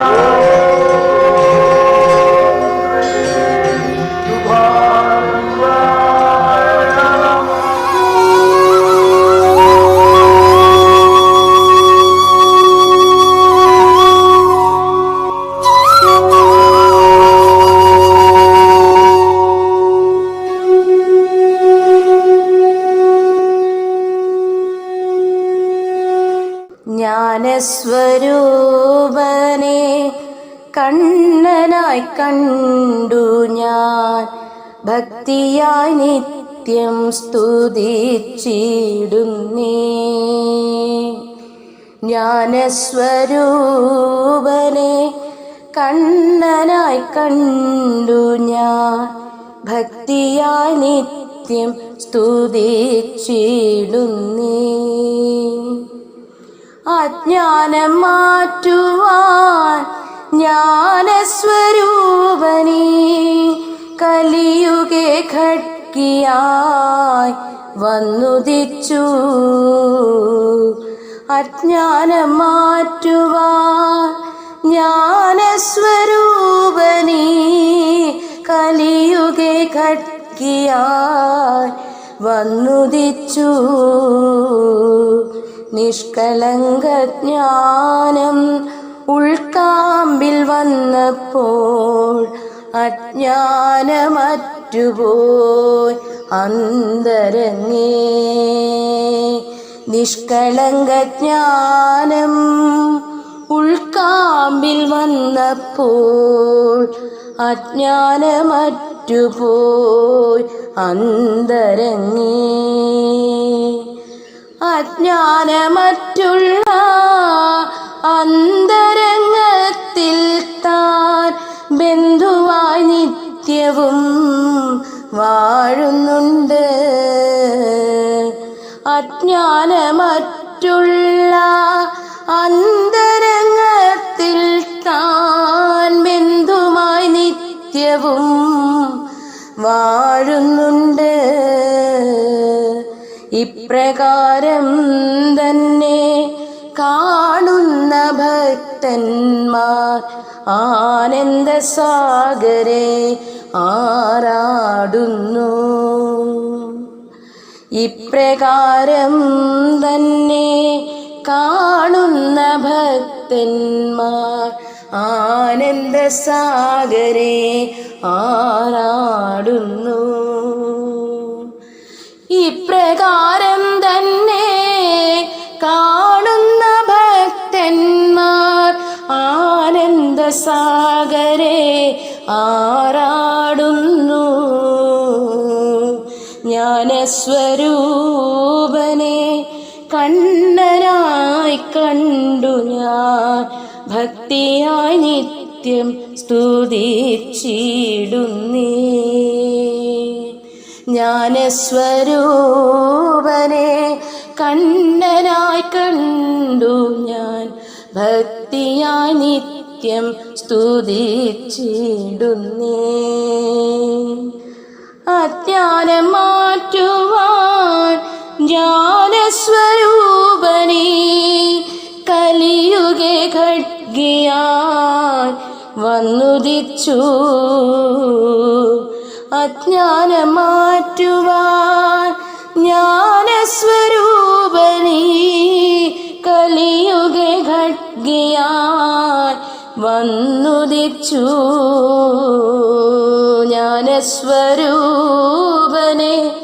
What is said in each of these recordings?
Oh! ജ്ഞാനസ്വരൂപനെ കണ്ണനായി കണ്ടു ഞാൻ. ഭക്തിയായി നിത്യം സ്തുതിച്ചിടുന്നേ. ജ്ഞാനസ്വരൂപനെ കണ്ണനായി കണ്ടു ഞാൻ. ഭക്തിയായി നിത്യം സ്തുതിച്ചിടുന്നേ. അജ്ഞാനം മാറ്റുവാൻ ജ്ഞാനസ്വരൂപനീ കലിയുഗെ ഖഡ്കിയായി വന്നുദിച്ചു. അജ്ഞാനം മാറ്റുവാൻ ജ്ഞാനസ്വരൂപനീ കലിയുഗെ ഖഡ്കിയായി വന്നുദിച്ചു. നിഷ്കളങ്കജ്ഞാനം ഉൾക്കാമ്പിൽ വന്നപ്പോൾ അജ്ഞാനമറ്റുപോയി അന്തരങ്ങേ. നിഷ്കളങ്കജ്ഞാനം ഉൾക്കാമ്പിൽ വന്നപ്പോൾ അജ്ഞാനമറ്റുപോയി അന്തരങ്ങേ. അജ്ഞാനമറ്റുള്ള അന്തരംഗത്തിൽ താൻ ബന്ധുവായി നിത്യവും വാഴുന്നുണ്ട്. അജ്ഞാനമറ്റുള്ള അന്തരംഗത്തിൽ താൻ ബന്ധുമായി നിത്യവും വാഴുന്നുണ്ട്. ഇപ്രകാരം ആനന്ദസാഗരെ ആറാടുന്നു ഇപ്രകാരം തന്നെ കാണുന്ന ഭക്തന്മാർ ആനന്ദസാഗരെ ആറാടുന്നു ഇപ്രകാരം ആനന്ദസാഗരെ ആറാടുന്നു ജ്ഞാനസ്വരൂപനെ കണ്ണനായി കണ്ടു ഞാൻ. ഭക്തിയായി നിത്യം സ്തുതിച്ചിടുന്നേ. ജ്ഞാനസ്വരൂപനെ കണ്ണനായി കണ്ടു ഞാൻ. ഭക്തിയായി നിത്യം സ്തുതിച്ചിടുന്നേ. അജ്ഞാനം മാറ്റുവാൻ ജ്ഞാനസ്വരൂപനേ കലിയുഗെ ഖഡ്ഗിയാൻ വന്നുദിച്ചു. അജ്ഞാനം മാറ്റുവാൻ ജ്ഞാനസ്വരൂപനീ വന്നുദിച്ചു ജ്ഞാനസ്വരൂപനെ.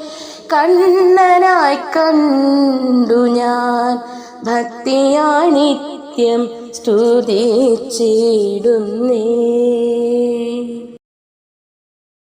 കണ്ണനായി കണ്ടു ഞാൻ ഭക്തിയായി നിത്യം സ്തുതിച്ചിടുന്നേ.